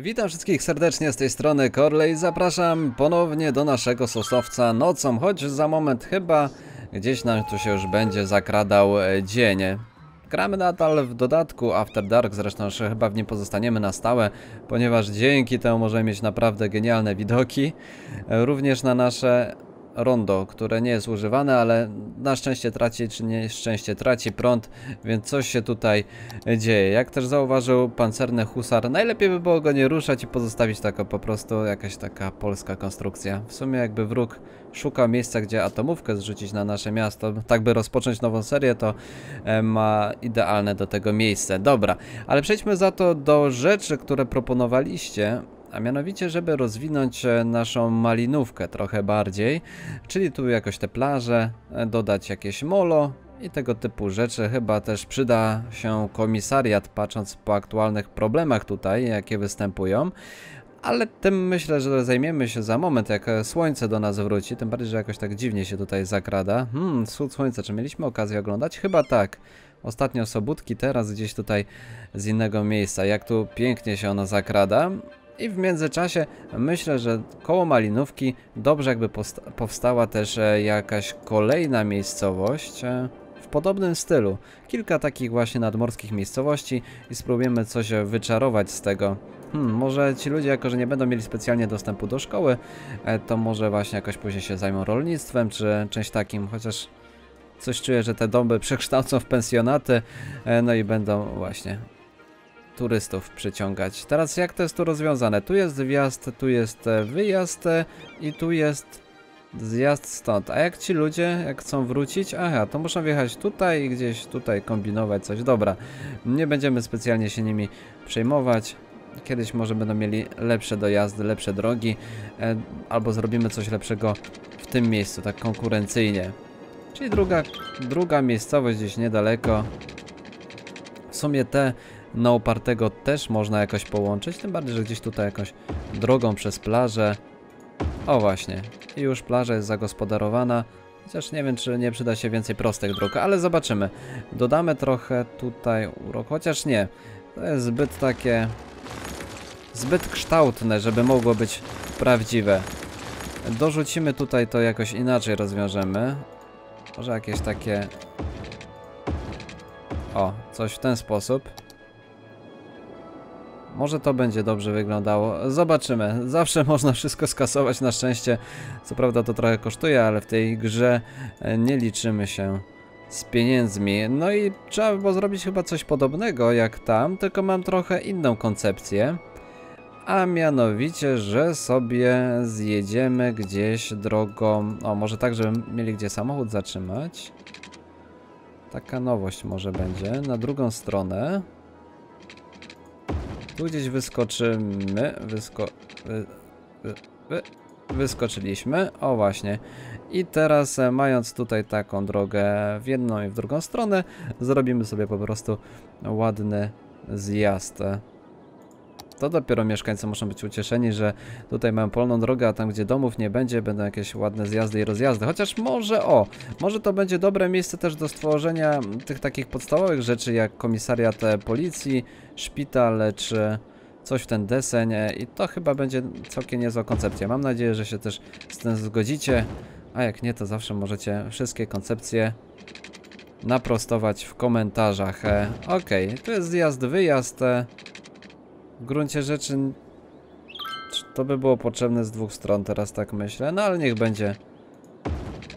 Witam wszystkich serdecznie z tej strony Corley. Zapraszam ponownie do naszego sosowca nocą, choć za moment chyba gdzieś nam tu się już będzie zakradał e, dzień. Gramy nadal w dodatku After Dark, zresztą chyba w nim pozostaniemy na stałe, ponieważ dzięki temu możemy mieć naprawdę genialne widoki. E, Również na nasze rondo, które nie jest używane, ale na szczęście traci, czy nieszczęście traci prąd, więc coś się tutaj dzieje. Jak też zauważył pancerny husar, najlepiej by było go nie ruszać i pozostawić tako po prostu jakaś taka polska konstrukcja. W sumie jakby wróg szukał miejsca, gdzie atomówkę zrzucić na nasze miasto, tak by rozpocząć nową serię, to e, ma idealne do tego miejsce. Dobra, ale przejdźmy za to do rzeczy, które proponowaliście a mianowicie, żeby rozwinąć e, naszą malinówkę trochę bardziej, czyli tu jakoś te plaże, e, dodać jakieś molo i tego typu rzeczy. Chyba też przyda się komisariat, patrząc po aktualnych problemach tutaj, jakie występują. Ale tym myślę, że zajmiemy się za moment, jak e, słońce do nas wróci. Tym bardziej, że jakoś tak dziwnie się tutaj zakrada. Hmm, wschód słońca, czy mieliśmy okazję oglądać? Chyba tak. Ostatnio sobótki, teraz gdzieś tutaj z innego miejsca. Jak tu pięknie się ono zakrada. I w międzyczasie myślę, że koło Malinówki dobrze jakby powstała też e, jakaś kolejna miejscowość e, w podobnym stylu. Kilka takich właśnie nadmorskich miejscowości i spróbujemy coś e, wyczarować z tego. Hmm, może ci ludzie, jako że nie będą mieli specjalnie dostępu do szkoły, to może właśnie jakoś później się zajmą rolnictwem czy czymś takim, chociaż coś czuję, że te domy przekształcą w pensjonaty, no i będą właśnie turystów przyciągać. Teraz jak to jest tu rozwiązane? Tu jest wjazd, tu jest e, wyjazd e, i tu jest zjazd stąd. A jak ci ludzie, jak chcą wrócić? Aha, to muszą wjechać tutaj i gdzieś tutaj kombinować coś. Dobra, nie będziemy specjalnie się nimi przejmować. Kiedyś może będą mieli lepsze dojazdy, lepsze drogi, e, albo zrobimy coś lepszego w tym miejscu, tak konkurencyjnie. Czyli druga, druga miejscowość gdzieś niedaleko. W sumie te na opartego też można jakoś połączyć, tym bardziej, że gdzieś tutaj jakąś drogą przez plażę. O właśnie, i już plaża jest zagospodarowana. Chociaż nie wiem, czy nie przyda się więcej prostych dróg, ale zobaczymy. Dodamy trochę tutaj urok, chociaż nie. To jest zbyt takie... Zbyt kształtne, żeby mogło być prawdziwe. Dorzucimy tutaj to jakoś inaczej rozwiążemy. Może jakieś takie... O, coś w ten sposób. Może to będzie dobrze wyglądało. Zobaczymy. Zawsze można wszystko skasować na szczęście. Co prawda to trochę kosztuje, ale w tej grze e, nie liczymy się z pieniędzmi. No i trzeba by było zrobić chyba coś podobnego jak tam, tylko mam trochę inną koncepcję. A mianowicie, że sobie zjedziemy gdzieś drogą... O, może tak, żeby mieli gdzie samochód zatrzymać. Taka nowość może będzie. Na drugą stronę. Tu gdzieś wyskoczymy. Wysko... Wy... Wy... Wy... Wyskoczyliśmy. O właśnie. I teraz e, mając tutaj taką drogę w jedną i w drugą stronę, zrobimy sobie po prostu ładny zjazd. To dopiero mieszkańcy muszą być ucieszeni, że tutaj mają polną drogę, a tam gdzie domów nie będzie, będą jakieś ładne zjazdy i rozjazdy. Chociaż może, o, może to będzie dobre miejsce też do stworzenia tych takich podstawowych rzeczy, jak komisariat e, policji, szpital, czy coś w ten deseń e, i to chyba będzie całkiem niezła koncepcja. Mam nadzieję, że się też z tym zgodzicie, a jak nie, to zawsze możecie wszystkie koncepcje naprostować w komentarzach. E, ok, tu jest zjazd, wyjazd. W gruncie rzeczy to by było potrzebne z dwóch stron, teraz tak myślę. No ale niech będzie.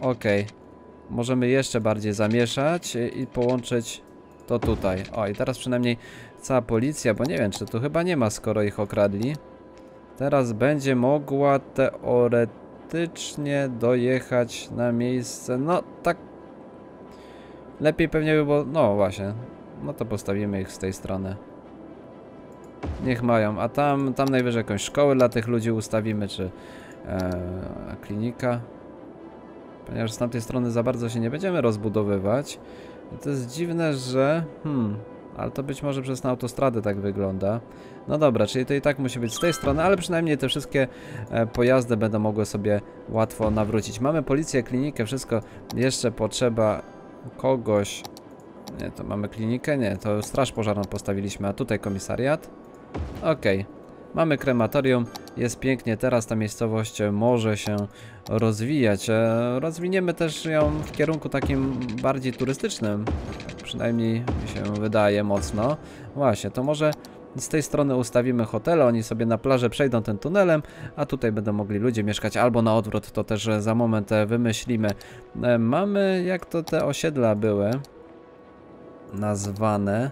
Ok. Możemy jeszcze bardziej zamieszać i połączyć to tutaj. O i teraz przynajmniej cała policja, bo nie wiem czy tu chyba nie ma skoro ich okradli. Teraz będzie mogła teoretycznie dojechać na miejsce. No tak. Lepiej pewnie by było. No właśnie. No to postawimy ich z tej strony. Niech mają, a tam, tam najwyżej jakąś szkołę dla tych ludzi ustawimy, czy e, klinika. Ponieważ z tamtej strony za bardzo się nie będziemy rozbudowywać. I to jest dziwne, że... Hmm, ale to być może przez autostradę tak wygląda. No dobra, czyli to i tak musi być z tej strony, ale przynajmniej te wszystkie e, pojazdy będą mogły sobie łatwo nawrócić. Mamy policję, klinikę, wszystko. Jeszcze potrzeba kogoś... Nie, to mamy klinikę? Nie, to straż pożarną postawiliśmy, a tutaj komisariat. Okay. Mamy krematorium, jest pięknie, teraz ta miejscowość może się rozwijać. E, Rozwiniemy też ją w kierunku takim bardziej turystycznym, przynajmniej mi się wydaje mocno. Właśnie, to może z tej strony ustawimy hotele, oni sobie na plażę przejdą tym tunelem, a tutaj będą mogli ludzie mieszkać, albo na odwrót, to też za moment e, wymyślimy. E, Mamy, jak to te osiedla były nazwane,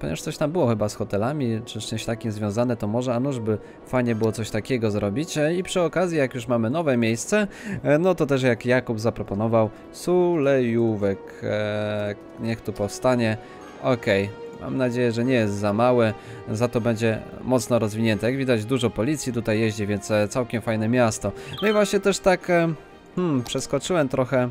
ponieważ coś tam było chyba z hotelami, czy czymś takim związane, to może a nuż by fajnie było coś takiego zrobić. E, I przy okazji, jak już mamy nowe miejsce, e, no to też jak Jakub zaproponował, Sulejówek, e, niech tu powstanie. Okej, mam nadzieję, że nie jest za małe, za to będzie mocno rozwinięte. Jak widać, dużo policji tutaj jeździ, więc e, całkiem fajne miasto. No i właśnie też tak, hmm, przeskoczyłem trochę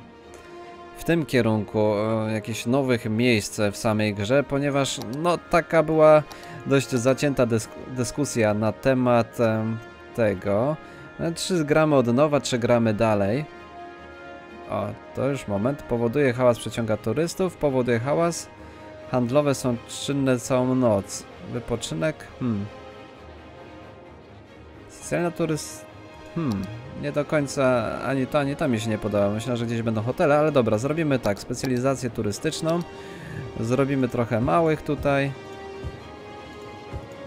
w tym kierunku jakichś nowych miejsc w samej grze, ponieważ no taka była dość zacięta dysk dyskusja na temat tego, e, czy gramy od nowa, czy gramy dalej. O, to już moment. Powoduje hałas, przyciąga turystów, powoduje hałas. Handlowe są czynne całą noc. Wypoczynek? Hmm. Socjalna turyst... Hmm. Nie do końca ani to, ani to mi się nie podoba. Myślę, że gdzieś będą hotele, ale dobra, zrobimy tak. Specjalizację turystyczną. Zrobimy trochę małych tutaj.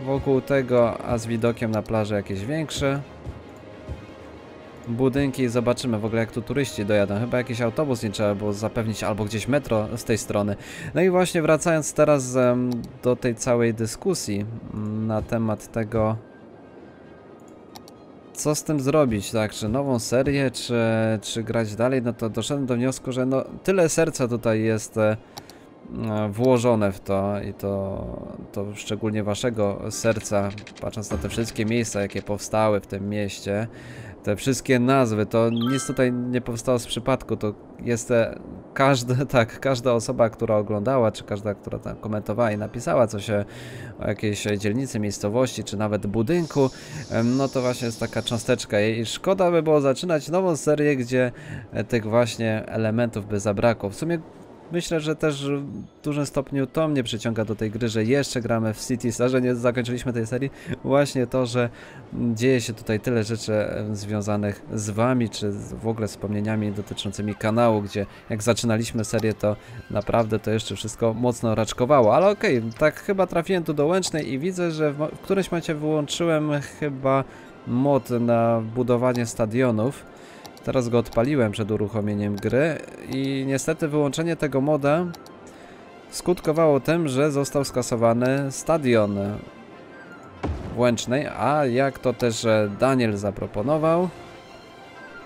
Wokół tego, a z widokiem na plażę jakieś większe. Budynki, zobaczymy w ogóle jak tu turyści dojadą. Chyba jakiś autobus nie trzeba było zapewnić, albo gdzieś metro z tej strony. No i właśnie wracając teraz do tej całej dyskusji mm, na temat tego, co z tym zrobić, tak? Czy nową serię, czy, czy grać dalej? No to doszedłem do wniosku, że no tyle serca tutaj jest e, włożone w to i to, to szczególnie waszego serca, patrząc na te wszystkie miejsca, jakie powstały w tym mieście, te wszystkie nazwy, to nic tutaj nie powstało z przypadku, to jest każdy, tak, każda osoba, która oglądała, czy każda, która tam komentowała i napisała coś o jakiejś dzielnicy, miejscowości, czy nawet budynku, no to właśnie jest taka cząsteczka i szkoda by było zaczynać nową serię, gdzie e, tych właśnie elementów by zabrakło. W sumie myślę, że też w dużym stopniu to mnie przyciąga do tej gry, że jeszcze gramy w Cities, a że nie zakończyliśmy tej serii. Właśnie to, że dzieje się tutaj tyle rzeczy związanych z wami, czy w ogóle wspomnieniami dotyczącymi kanału, gdzie jak zaczynaliśmy serię, to naprawdę to jeszcze wszystko mocno raczkowało. Ale okej, tak chyba trafiłem tu do Łęcznej i widzę, że w, w którymś momencie wyłączyłem chyba mod na budowanie stadionów. Teraz go odpaliłem przed uruchomieniem gry i niestety wyłączenie tego moda skutkowało tym, że został skasowany stadion w Łęcznej, a jak to też Daniel zaproponował,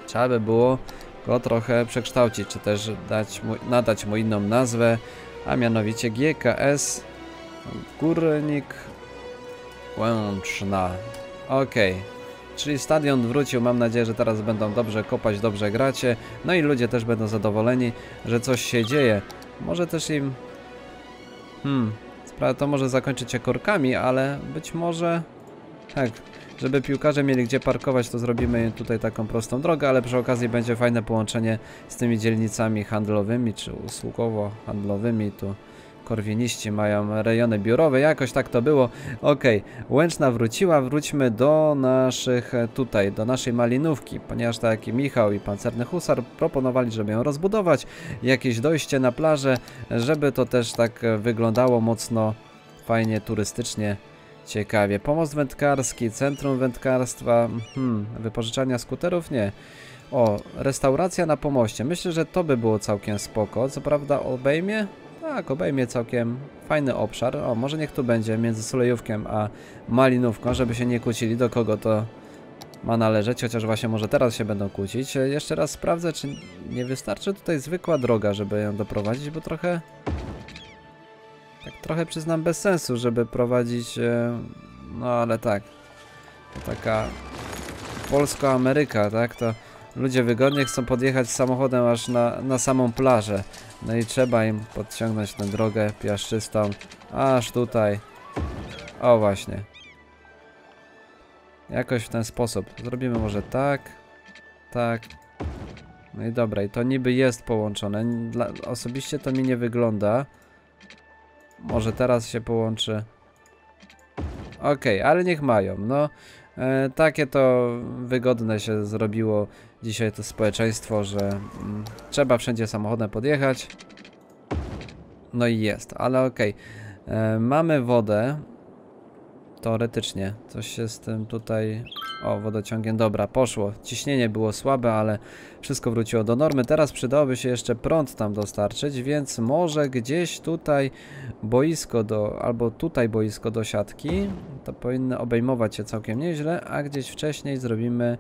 trzeba by było go trochę przekształcić, czy też dać mu, nadać mu inną nazwę, a mianowicie GKS Górnik Łęczna. Okej. Czyli stadion wrócił, mam nadzieję, że teraz będą dobrze kopać, dobrze gracie. No i ludzie też będą zadowoleni, że coś się dzieje. Może też im... Hmm, sprawa to może zakończyć się korkami, ale być może... Tak, żeby piłkarze mieli gdzie parkować, to zrobimy im tutaj taką prostą drogę, ale przy okazji będzie fajne połączenie z tymi dzielnicami handlowymi, czy usługowo-handlowymi. Tu korwiniści mają rejony biurowe, jakoś tak to było. Okej, Łęczna wróciła, wróćmy do naszych e, tutaj, do naszej malinówki, ponieważ tak Michał i Pancerny Husar proponowali, żeby ją rozbudować, jakieś dojście na plażę, żeby to też tak wyglądało mocno fajnie, turystycznie, ciekawie. Pomost wędkarski, centrum wędkarstwa, hmm, wypożyczania skuterów? Nie. O, restauracja na pomoście. Myślę, że to by było całkiem spoko. Co prawda obejmie? Tak, obejmie całkiem fajny obszar. O, może niech tu będzie między Sulejówkiem a Malinówką, żeby się nie kłócili, do kogo to ma należeć, chociaż właśnie może teraz się będą kłócić. E, Jeszcze raz sprawdzę, czy nie wystarczy tutaj zwykła droga, żeby ją doprowadzić, bo trochę... Tak trochę przyznam bez sensu, żeby prowadzić... e, No ale tak. Taka... Polsko-Ameryka, tak? To ludzie wygodnie chcą podjechać samochodem aż na, na samą plażę. No i trzeba im podciągnąć tę drogę piaszczystą aż tutaj. O właśnie. Jakoś w ten sposób. Zrobimy może tak, tak. No i dobra, i to niby jest połączone. Dla, osobiście to mi nie wygląda. Może teraz się połączy. Okej, ale niech mają. No, e, takie to wygodne się zrobiło dzisiaj to społeczeństwo, że mm, trzeba wszędzie samochodem podjechać. No i jest, ale okej. E, Mamy wodę. Teoretycznie. Coś się z tym tutaj... O, wodociągiem, dobra, poszło. Ciśnienie było słabe, ale wszystko wróciło do normy. Teraz przydałoby się jeszcze prąd tam dostarczyć, więc może gdzieś tutaj boisko do... albo tutaj boisko do siatki. To powinno obejmować się całkiem nieźle, a gdzieś wcześniej zrobimy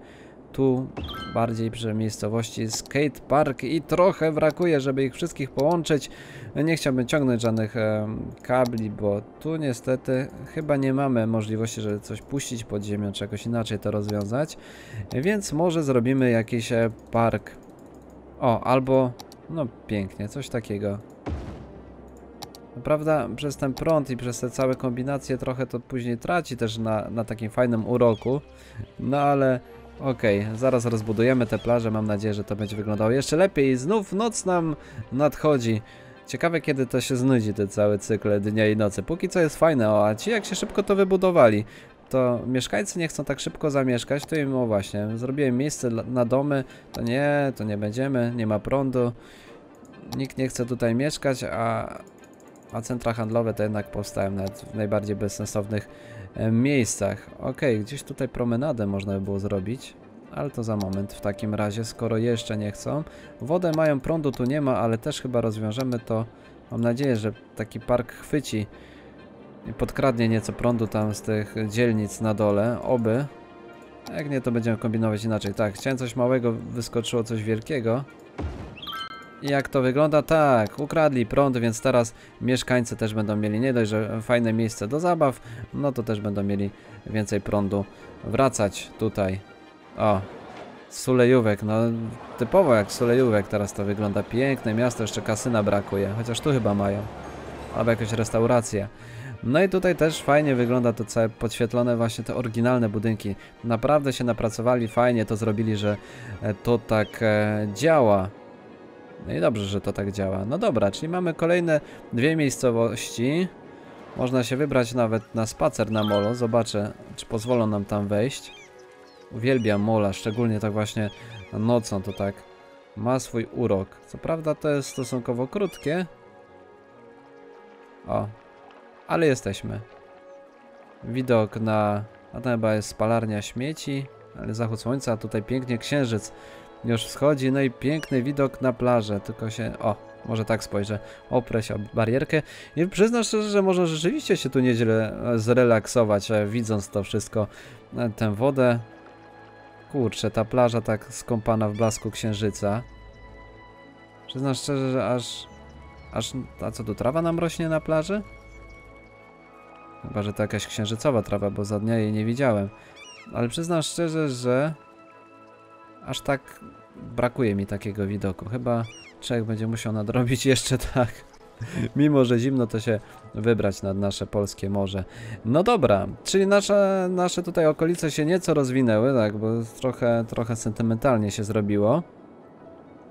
tu bardziej przy miejscowości skate park i trochę brakuje, żeby ich wszystkich połączyć. Nie chciałbym ciągnąć żadnych e, kabli, bo tu niestety chyba nie mamy możliwości, żeby coś puścić pod ziemią, czy jakoś inaczej to rozwiązać. Więc może zrobimy jakiś e, park. O, albo, no pięknie, coś takiego. No, Prawda, przez ten prąd i przez te całe kombinacje trochę to później traci też na, na takim fajnym uroku. No ale okej, zaraz rozbudujemy te plaże, mam nadzieję, że to będzie wyglądało jeszcze lepiej. Znów noc nam nadchodzi. Ciekawe kiedy to się znudzi, ten cały cykl dnia i nocy. Póki co jest fajne, o, a ci jak się szybko to wybudowali. To mieszkańcy nie chcą tak szybko zamieszkać, to im o właśnie, zrobiłem miejsce na domy, to nie, to nie będziemy, nie ma prądu. Nikt nie chce tutaj mieszkać, a, a centra handlowe to jednak powstają nawet w najbardziej bezsensownych miejscach. Okej, gdzieś tutaj promenadę można by było zrobić, ale to za moment w takim razie, skoro jeszcze nie chcą. Wodę mają, prądu tu nie ma, ale też chyba rozwiążemy to. Mam nadzieję, że taki park chwyci i podkradnie nieco prądu tam z tych dzielnic na dole, oby. Jak nie, to będziemy kombinować inaczej. Tak, chciałem coś małego, wyskoczyło coś wielkiego. Jak to wygląda? Tak, ukradli prąd, więc teraz mieszkańcy też będą mieli nie dość, że fajne miejsce do zabaw, no to też będą mieli więcej prądu wracać tutaj. O, Sulejówek, no typowo jak Sulejówek teraz to wygląda. Piękne miasto, jeszcze kasyna brakuje, chociaż tu chyba mają. Albo jakaś restauracja. No i tutaj też fajnie wygląda to całe podświetlone właśnie te oryginalne budynki. Naprawdę się napracowali, fajnie to zrobili, że e, to tak e, działa. No i dobrze, że to tak działa. No dobra, czyli mamy kolejne dwie miejscowości. Można się wybrać nawet na spacer na molo. Zobaczę, czy pozwolą nam tam wejść. Uwielbiam mola, szczególnie tak właśnie nocą, to tak ma swój urok. Co prawda to jest stosunkowo krótkie. O, ale jesteśmy. Widok na... A tam chyba jest spalarnia śmieci, ale zachód słońca, a tutaj pięknie księżyc już wschodzi, no i piękny widok na plażę, tylko się... O, może tak spojrzę, oprę się o barierkę i przyznam szczerze, że można rzeczywiście się tu nieźle e, zrelaksować, e, widząc to wszystko, e, tę wodę. Kurczę, ta plaża tak skąpana w blasku księżyca. Przyznam szczerze, że aż... Aż... A co tu, trawa nam rośnie na plaży? Chyba, że to jakaś księżycowa trawa, bo za dnia jej nie widziałem. Ale przyznam szczerze, że aż tak brakuje mi takiego widoku. Chyba człowiek będzie musiał nadrobić jeszcze tak. Mimo, że zimno, to się wybrać nad nasze polskie morze. No dobra, czyli nasze, nasze tutaj okolice się nieco rozwinęły, tak, bo trochę, trochę sentymentalnie się zrobiło.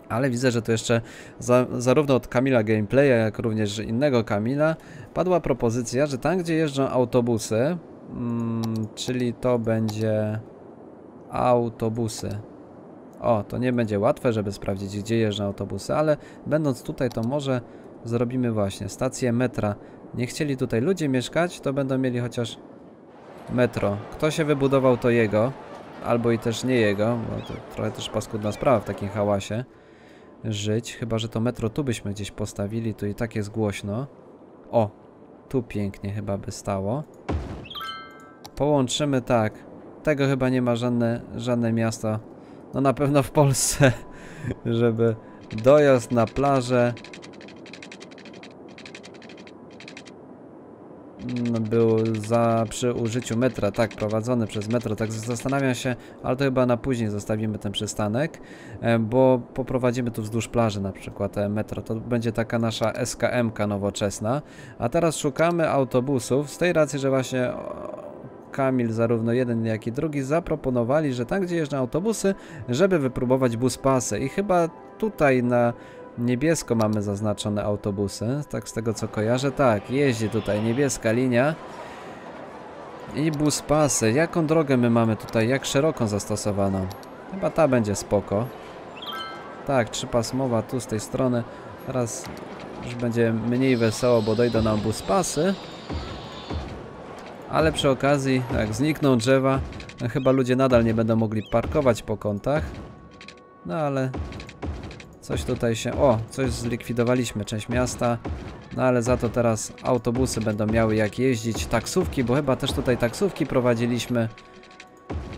Ale widzę, że tu jeszcze za, zarówno od Kamila Gameplaya, jak również innego Kamila padła propozycja, że tam gdzie jeżdżą autobusy, mm, czyli to będzie autobusy. O, to nie będzie łatwe, żeby sprawdzić gdzie jeżdżą autobusy, ale będąc tutaj to może zrobimy właśnie stację metra. Nie chcieli tutaj ludzie mieszkać, to będą mieli chociaż metro. Kto się wybudował to jego, albo i też nie jego, bo to trochę też paskudna sprawa w takim hałasie żyć, chyba że to metro tu byśmy gdzieś postawili, tu i tak jest głośno. O, tu pięknie chyba by stało. Połączymy tak. Tego chyba nie ma żadne, żadne miasto, no na pewno w Polsce, żeby dojazd na plażę był za przy użyciu metra, tak, prowadzony przez metro, tak zastanawiam się, ale to chyba na później zostawimy ten przystanek, e, bo poprowadzimy tu wzdłuż plaży na przykład e, metro, to będzie taka nasza SKM-ka nowoczesna, a teraz szukamy autobusów, z tej racji, że właśnie Kamil, zarówno jeden jak i drugi zaproponowali, że tam gdzie jeżdżą autobusy, żeby wypróbować buspasy i chyba tutaj na niebiesko mamy zaznaczone autobusy, tak z tego co kojarzę, tak, jeździ tutaj niebieska linia. I buspasy. Jaką drogę my mamy tutaj? Jak szeroką zastosowaną? Chyba ta będzie spoko. Tak, trzypasmowa tu z tej strony. Teraz już będzie mniej wesoło, bo dojdą nam buspasy. Ale przy okazji, jak znikną drzewa, chyba ludzie nadal nie będą mogli parkować po kątach. No ale coś tutaj się... O, coś zlikwidowaliśmy, część miasta. No ale za to teraz autobusy będą miały jak jeździć, taksówki, bo chyba też tutaj taksówki prowadziliśmy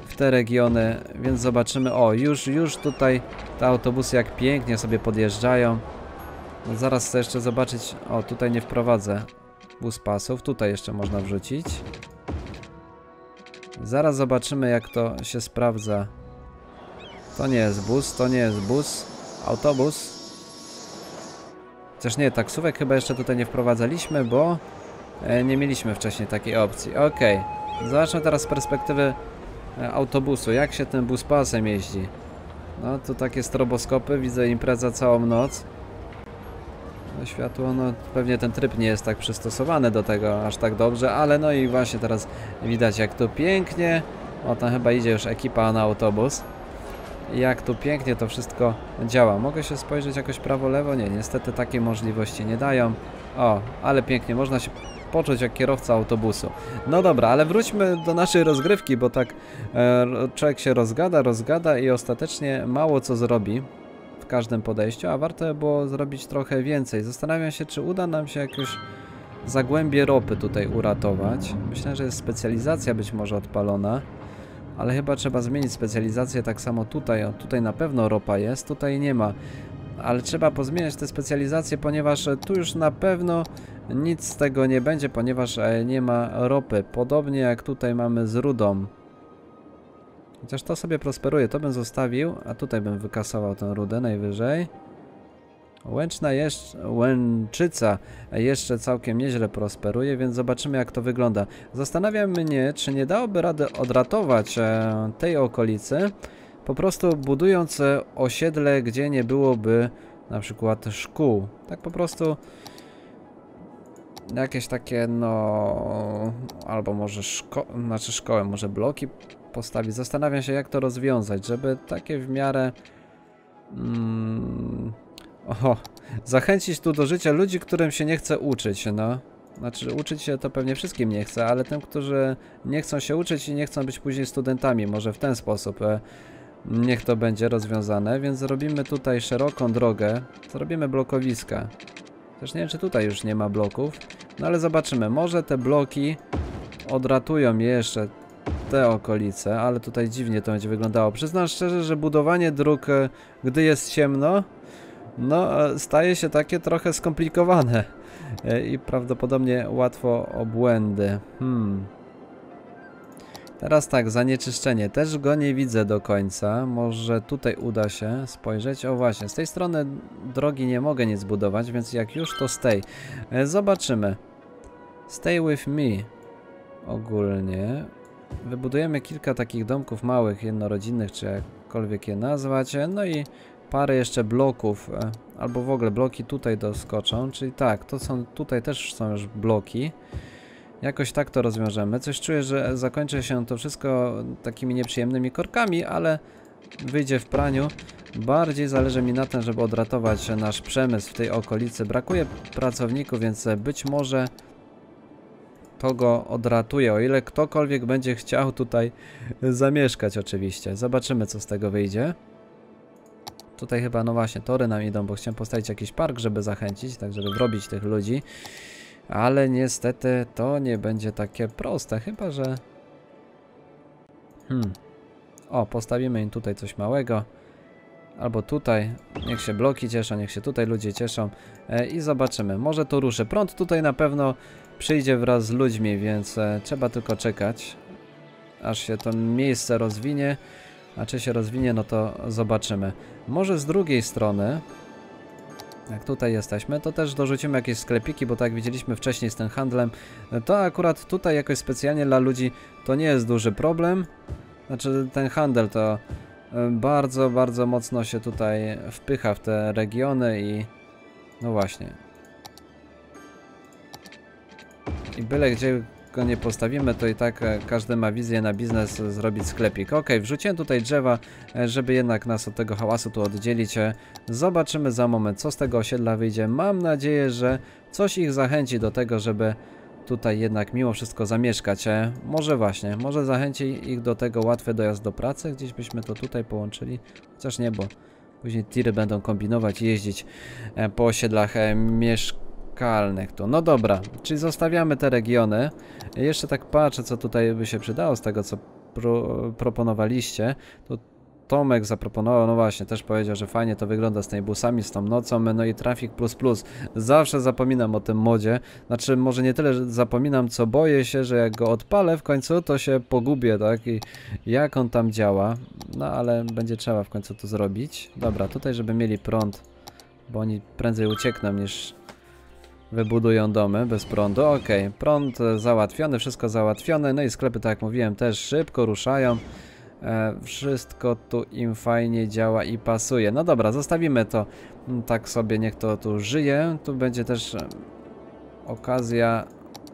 w te regiony, więc zobaczymy. O, już, już tutaj te autobusy jak pięknie sobie podjeżdżają. No zaraz chcę jeszcze zobaczyć. O, tutaj nie wprowadzę bus pasów, tutaj jeszcze można wrzucić. Zaraz zobaczymy jak to się sprawdza. To nie jest bus, to nie jest bus. Autobus. Chociaż nie, taksówek chyba jeszcze tutaj nie wprowadzaliśmy, bo e, nie mieliśmy wcześniej takiej opcji. Ok, zobaczmy teraz z perspektywy e, autobusu, jak się tym bus pasem jeździ. No, tu takie stroboskopy, widzę impreza całą noc. Światło, no pewnie ten tryb nie jest tak przystosowany do tego aż tak dobrze, ale no i właśnie teraz widać jak tu pięknie. O, tam chyba idzie już ekipa na autobus jak tu pięknie to wszystko działa. Mogę się spojrzeć jakoś prawo-lewo? Nie, niestety takiej możliwości nie dają. O, ale pięknie, można się poczuć jak kierowca autobusu. No dobra, ale wróćmy do naszej rozgrywki, bo tak e, człowiek się rozgada, rozgada i ostatecznie mało co zrobi w każdym podejściu, a warto było zrobić trochę więcej. Zastanawiam się, czy uda nam się jakoś zagłębie ropy tutaj uratować. Myślę, że jest specjalizacja być może odpalona. Ale chyba trzeba zmienić specjalizację tak samo tutaj. O, tutaj na pewno ropa jest, tutaj nie ma. Ale trzeba pozmieniać te specjalizacje, ponieważ tu już na pewno nic z tego nie będzie, ponieważ e, nie ma ropy. Podobnie jak tutaj mamy z rudą. Chociaż to sobie prosperuje, to bym zostawił, a tutaj bym wykasował tę rudę najwyżej. Łęczna jeszcze, Łęczyca jeszcze całkiem nieźle prosperuje, więc zobaczymy jak to wygląda. Zastanawiam mnie, czy nie dałoby rady odratować e, tej okolicy, po prostu budując e, osiedle, gdzie nie byłoby na przykład szkół. Tak po prostu jakieś takie no albo może szko znaczy szkołę, może bloki postawić. Zastanawiam się jak to rozwiązać, żeby takie w miarę mm, zachęcić tu do życia ludzi, którym się nie chce uczyć, no. Znaczy, uczyć się to pewnie wszystkim nie chce, ale tym, którzy nie chcą się uczyć i nie chcą być później studentami, może w ten sposób e, niech to będzie rozwiązane, więc zrobimy tutaj szeroką drogę, zrobimy blokowiska. Też nie wiem, czy tutaj już nie ma bloków, no ale zobaczymy, może te bloki odratują jeszcze te okolice, ale tutaj dziwnie to będzie wyglądało. Przyznam szczerze, że budowanie dróg, e, gdy jest ciemno, no staje się takie trochę skomplikowane e, i prawdopodobnie łatwo obłędy. Hmm. Teraz tak, zanieczyszczenie. Też go nie widzę do końca. Może tutaj uda się spojrzeć. O właśnie, z tej strony drogi nie mogę nic zbudować, więc jak już to stay. E, zobaczymy. Stay with me. Ogólnie. Wybudujemy kilka takich domków małych, jednorodzinnych, czy jakkolwiek je nazwać. No i parę jeszcze bloków, e, albo w ogóle bloki tutaj doskoczą, czyli tak, to są, tutaj też są już bloki. Jakoś tak to rozwiążemy. Coś czuję, że zakończy się to wszystko takimi nieprzyjemnymi korkami, ale wyjdzie w praniu. Bardziej zależy mi na tym, żeby odratować nasz przemysł w tej okolicy. Brakuje pracowników, więc być może to go odratuje, o ile ktokolwiek będzie chciał tutaj zamieszkać oczywiście. Zobaczymy, co z tego wyjdzie. Tutaj chyba, no właśnie, tory nam idą, bo chciałem postawić jakiś park, żeby zachęcić, tak żeby wrobić tych ludzi. Ale niestety to nie będzie takie proste, chyba że... Hmm. O, postawimy im tutaj coś małego. Albo tutaj. Niech się bloki cieszą, niech się tutaj ludzie cieszą. E, I zobaczymy. Może to ruszy. Prąd tutaj na pewno przyjdzie wraz z ludźmi, więc e, trzeba tylko czekać. Aż się to miejsce rozwinie. A czy się rozwinie, no to zobaczymy. Może z drugiej strony, jak tutaj jesteśmy, to też dorzucimy jakieś sklepiki, bo tak jak widzieliśmy wcześniej z tym handlem, to akurat tutaj jakoś specjalnie dla ludzi to nie jest duży problem. Znaczy ten handel to e, bardzo, bardzo mocno się tutaj wpycha w te regiony i no właśnie. I byle gdzie wszystko nie postawimy, to i tak e, każdy ma wizję na biznes zrobić sklepik. Ok, wrzuciłem tutaj drzewa, e, żeby jednak nas od tego hałasu tu oddzielić. E, Zobaczymy za moment, co z tego osiedla wyjdzie. Mam nadzieję, że coś ich zachęci do tego, żeby tutaj jednak mimo wszystko zamieszkać. Może właśnie, może zachęci ich do tego łatwy dojazd do pracy. Gdzieś byśmy to tutaj połączyli, chociaż nie, bo później tiry będą kombinować i jeździć po osiedlach e, mieszkalnych tu. No dobra, czyli zostawiamy te regiony. Jeszcze tak patrzę, co tutaj by się przydało z tego, co pro, proponowaliście. To Tomek zaproponował, no właśnie, też powiedział, że fajnie to wygląda z tymi busami, z tą nocą, no i Traffic Plus Plus. Zawsze zapominam o tym modzie. Znaczy, może nie tyle, że zapominam, co boję się, że jak go odpalę w końcu, to się pogubię, tak? I jak on tam działa. No ale będzie trzeba w końcu to zrobić. Dobra, tutaj, żeby mieli prąd, bo oni prędzej uciekną niż wybudują domy bez prądu. Okej, prąd e, załatwiony, wszystko załatwione. No i sklepy, tak jak mówiłem, też szybko ruszają. E, wszystko tu im fajnie działa i pasuje. No dobra, zostawimy to mm, tak sobie, niech to tu żyje. Tu będzie też okazja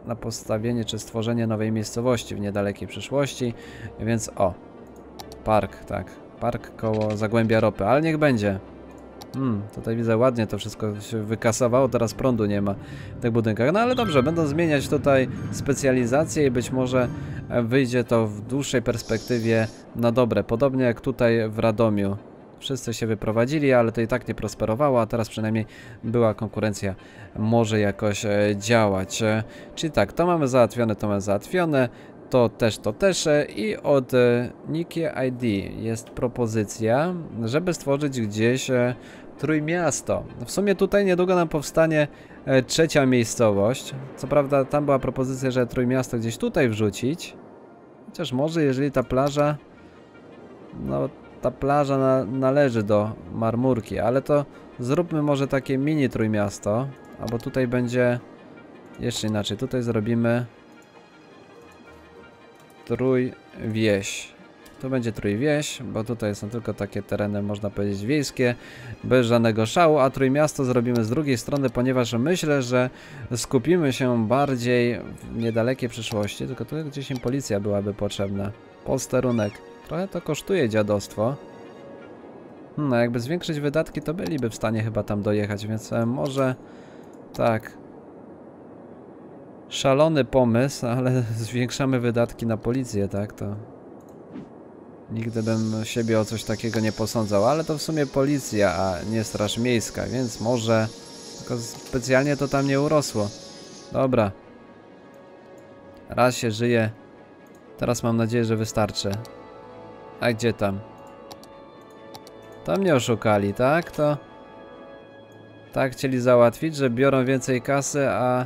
na postawienie czy stworzenie nowej miejscowości w niedalekiej przyszłości. Więc o, park, tak. Park koło Zagłębia Ropy, ale niech będzie. Hmm, tutaj widzę ładnie to wszystko się wykasowało, teraz prądu nie ma w tych budynkach. No ale dobrze, będą zmieniać tutaj specjalizację i być może e, wyjdzie to w dłuższej perspektywie na dobre. Podobnie jak tutaj w Radomiu. Wszyscy się wyprowadzili, ale to i tak nie prosperowało, a teraz przynajmniej była konkurencja, może jakoś e, działać. E, czyli tak, to mamy załatwione, to mamy załatwione, to też, to też i od Nikie ID jest propozycja, żeby stworzyć gdzieś Trójmiasto. W sumie tutaj niedługo nam powstanie e, trzecia miejscowość. Co prawda tam była propozycja, że Trójmiasto gdzieś tutaj wrzucić. Chociaż może jeżeli ta plaża... No ta plaża na, należy do Marmurki, ale to zróbmy może takie mini Trójmiasto. Albo tutaj będzie... Jeszcze inaczej, tutaj zrobimy... Trójwieś. Tu będzie Trójwieś, bo tutaj są tylko takie tereny, można powiedzieć, wiejskie, bez żadnego szału, a Trójmiasto zrobimy z drugiej strony, ponieważ myślę, że skupimy się bardziej w niedalekiej przyszłości, tylko tu gdzieś im policja byłaby potrzebna. Posterunek. Trochę to kosztuje dziadostwo. No jakby zwiększyć wydatki, to byliby w stanie chyba tam dojechać, więc e, może... Tak, szalony pomysł, ale zwiększamy wydatki na policję, tak? To nigdy bym siebie o coś takiego nie posądzał, ale to w sumie policja, a nie straż miejska, więc może tylko specjalnie to tam nie urosło. Dobra. Raz się żyje. Teraz mam nadzieję, że wystarczy. A gdzie tam? To mnie oszukali, tak? To... Tak chcieli załatwić, że biorą więcej kasy, a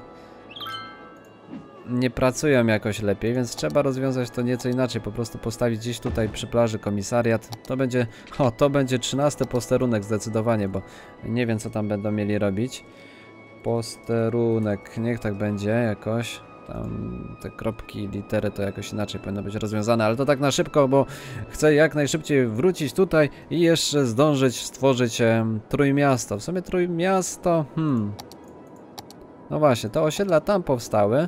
nie pracują jakoś lepiej, więc trzeba rozwiązać to nieco inaczej, po prostu postawić gdzieś tutaj przy plaży komisariat. To będzie, o, to będzie 13 posterunek zdecydowanie, bo nie wiem co tam będą mieli robić. Posterunek, niech tak będzie jakoś. Tam te kropki, litery to jakoś inaczej powinno być rozwiązane, ale to tak na szybko, bo chcę jak najszybciej wrócić tutaj i jeszcze zdążyć stworzyć Trójmiasto. W sumie Trójmiasto, hmm... No właśnie, te osiedla tam powstały.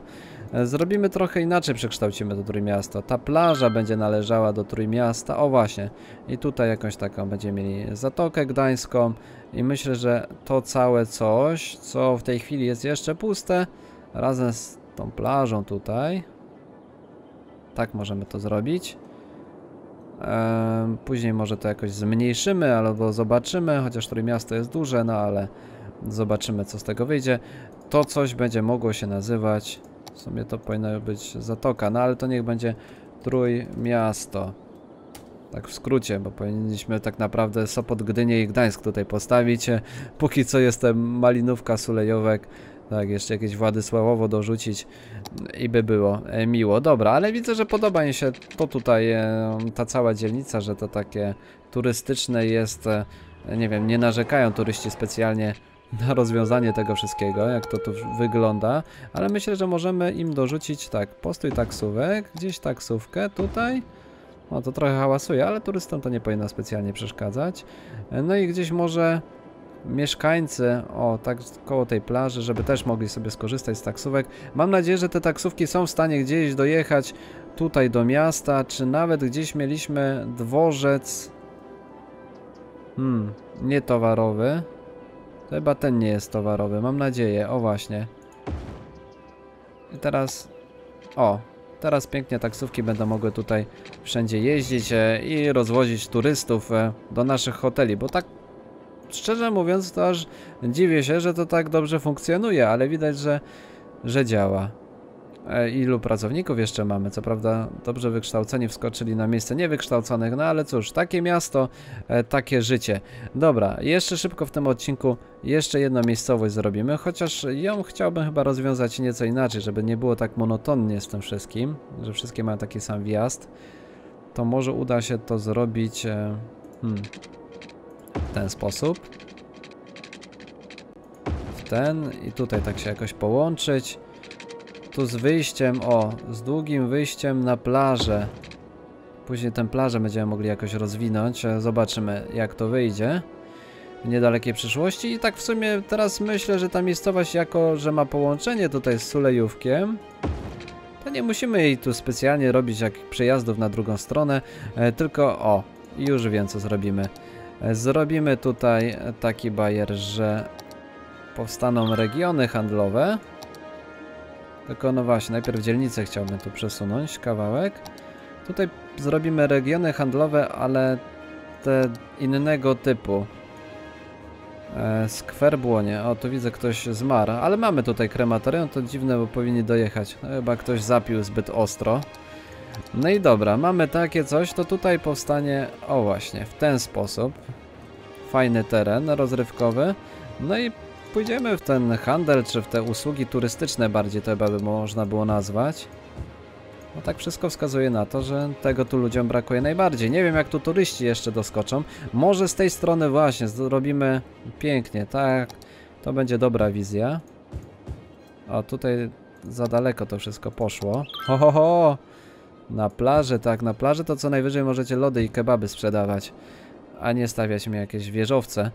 E, Zrobimy trochę inaczej, przekształcimy to Trójmiasto. Ta plaża będzie należała do Trójmiasta. O właśnie. I tutaj jakąś taką będziemy mieli Zatokę Gdańską. I myślę, że to całe coś, co w tej chwili jest jeszcze puste, razem z tą plażą tutaj. Tak możemy to zrobić. Później może to jakoś zmniejszymy, albo zobaczymy, chociaż Trójmiasto jest duże, no ale zobaczymy co z tego wyjdzie. To coś będzie mogło się nazywać w sumie to powinna być zatoka, no ale to niech będzie Trójmiasto. Tak w skrócie, bo powinniśmy tak naprawdę Sopot, Gdynię i Gdańsk tutaj postawić. Póki co jestem Malinówka, Sulejówek. Tak, jeszcze jakieś Władysławowo dorzucić i by było e, miło. Dobra, ale widzę, że podoba mi się to tutaj, e, ta cała dzielnica, że to takie turystyczne jest. e, Nie wiem, nie narzekają turyści specjalnie na rozwiązanie tego wszystkiego, jak to tu wygląda, ale myślę, że możemy im dorzucić tak, postój taksówek, gdzieś taksówkę tutaj. O, to trochę hałasuje, ale turystom to nie powinno specjalnie przeszkadzać. No i gdzieś może mieszkańcy, o tak koło tej plaży, żeby też mogli sobie skorzystać z taksówek. Mam nadzieję, że te taksówki są w stanie gdzieś dojechać tutaj do miasta, czy nawet gdzieś mieliśmy dworzec. Hmm, nie towarowy. Chyba ten nie jest towarowy, mam nadzieję. O właśnie. I teraz... O, teraz pięknie taksówki będą mogły tutaj wszędzie jeździć e, i rozwozić turystów e, do naszych hoteli, bo tak szczerze mówiąc to aż dziwię się, że to tak dobrze funkcjonuje, ale widać, że, że działa. E, ilu pracowników jeszcze mamy? Co prawda dobrze wykształceni wskoczyli na miejsce niewykształconych, no ale cóż, takie miasto, e, takie życie. Dobra, jeszcze szybko w tym odcinku jeszcze jedną miejscowość zrobimy, chociaż ją chciałbym chyba rozwiązać nieco inaczej, żeby nie było tak monotonnie z tym wszystkim, że wszystkie mają taki sam wjazd. To może uda się to zrobić e, hmm, w ten sposób. W ten i tutaj tak się jakoś połączyć tu z wyjściem, o, z długim wyjściem na plażę. Później tę plażę będziemy mogli jakoś rozwinąć. e, Zobaczymy, jak to wyjdzie w niedalekiej przyszłości. I tak w sumie teraz myślę, że ta miejscowość, jako że ma połączenie tutaj z Sulejówkiem, to nie musimy jej tu specjalnie robić jak przejazdów na drugą stronę, e, tylko o, już wiem co zrobimy. E, Zrobimy tutaj taki bajer, że powstaną regiony handlowe. Tylko no właśnie, najpierw dzielnicę chciałbym tu przesunąć, kawałek. Tutaj zrobimy regiony handlowe, ale te innego typu. E, skwer błonie. O, tu widzę ktoś zmarł, ale mamy tutaj krematorium, to dziwne, bo powinni dojechać. No, chyba ktoś zapił zbyt ostro. No i dobra, mamy takie coś, to tutaj powstanie, o właśnie, w ten sposób. Fajny teren rozrywkowy. No i pójdziemy w ten handel, czy w te usługi turystyczne bardziej to chyba by można było nazwać. No tak wszystko wskazuje na to, że tego tu ludziom brakuje najbardziej. Nie wiem jak tu turyści jeszcze doskoczą. Może z tej strony właśnie zrobimy pięknie, tak. To będzie dobra wizja. O, tutaj za daleko to wszystko poszło. Ho, ho, ho! Na plaży, tak, na plaży to co najwyżej możecie lody i kebaby sprzedawać. A nie stawiać mi jakieś wieżowce.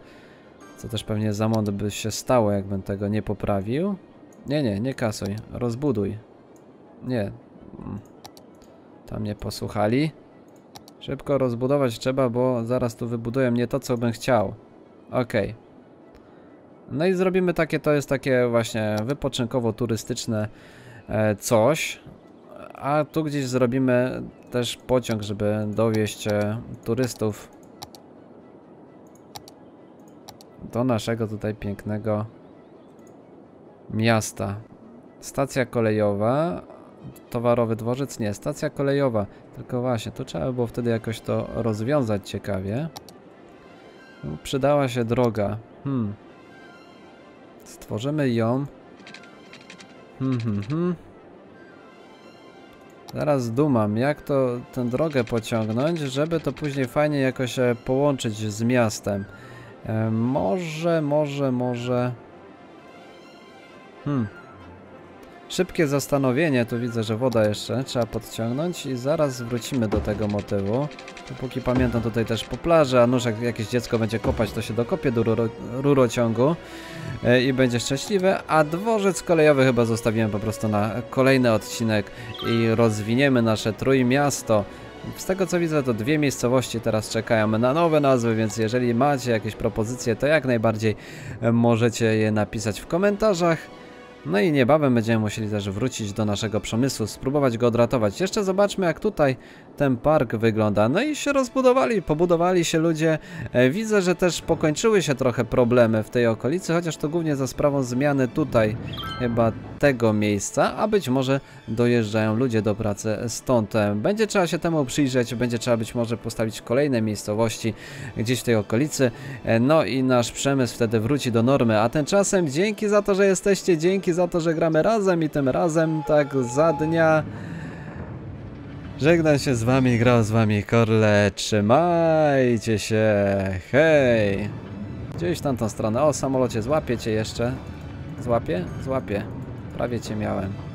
Co też pewnie za mądre by się stało, jakbym tego nie poprawił. Nie, nie, nie kasuj. Rozbuduj. Nie. Mm. Tam nie posłuchali. Szybko rozbudować trzeba, bo zaraz tu wybuduję nie to, co bym chciał. Okej. No i zrobimy takie, to jest takie właśnie wypoczynkowo-turystyczne e, coś. A tu gdzieś zrobimy też pociąg, żeby dowieść e, turystów do naszego tutaj pięknego miasta. Stacja kolejowa, towarowy dworzec, nie, stacja kolejowa. Tylko właśnie, tu trzeba było wtedy jakoś to rozwiązać ciekawie. No, przydała się droga. Hmm. Stworzymy ją. Hmm, hmm, hmm. Zaraz dumam, jak to tę drogę pociągnąć, żeby to później fajnie jakoś e, połączyć z miastem. E, może, może, może... Hmm. Szybkie zastanowienie, tu widzę, że woda jeszcze trzeba podciągnąć i zaraz wrócimy do tego motywu. Póki pamiętam tutaj też po plaży, a nóż jak jakieś dziecko będzie kopać, to się dokopie do ruro, rurociągu e, i będzie szczęśliwe, a dworzec kolejowy chyba zostawiłem po prostu na kolejny odcinek i rozwiniemy nasze trójmiasto. Z tego co widzę, to dwie miejscowości teraz czekają na nowe nazwy, więc jeżeli macie jakieś propozycje, to jak najbardziej możecie je napisać w komentarzach. No i niebawem będziemy musieli też wrócić do naszego przemysłu, spróbować go odratować. Jeszcze zobaczmy jak tutaj ten park wygląda. No i się rozbudowali, pobudowali się ludzie. E, Widzę, że też pokończyły się trochę problemy w tej okolicy, chociaż to głównie za sprawą zmiany tutaj chyba tego miejsca, a być może dojeżdżają ludzie do pracy stąd. E, Będzie trzeba się temu przyjrzeć, będzie trzeba być może postawić kolejne miejscowości gdzieś w tej okolicy. E, No i nasz przemysł wtedy wróci do normy, a tymczasem dzięki za to, że jesteście, dzięki za to, że gramy razem i tym razem tak za dnia. Żegnam się z wami, grał z wami Korle, trzymajcie się, hej! Gdzieś tamtą stronę, o samolocie, złapię cię jeszcze. Złapię? Złapię. Prawie cię miałem.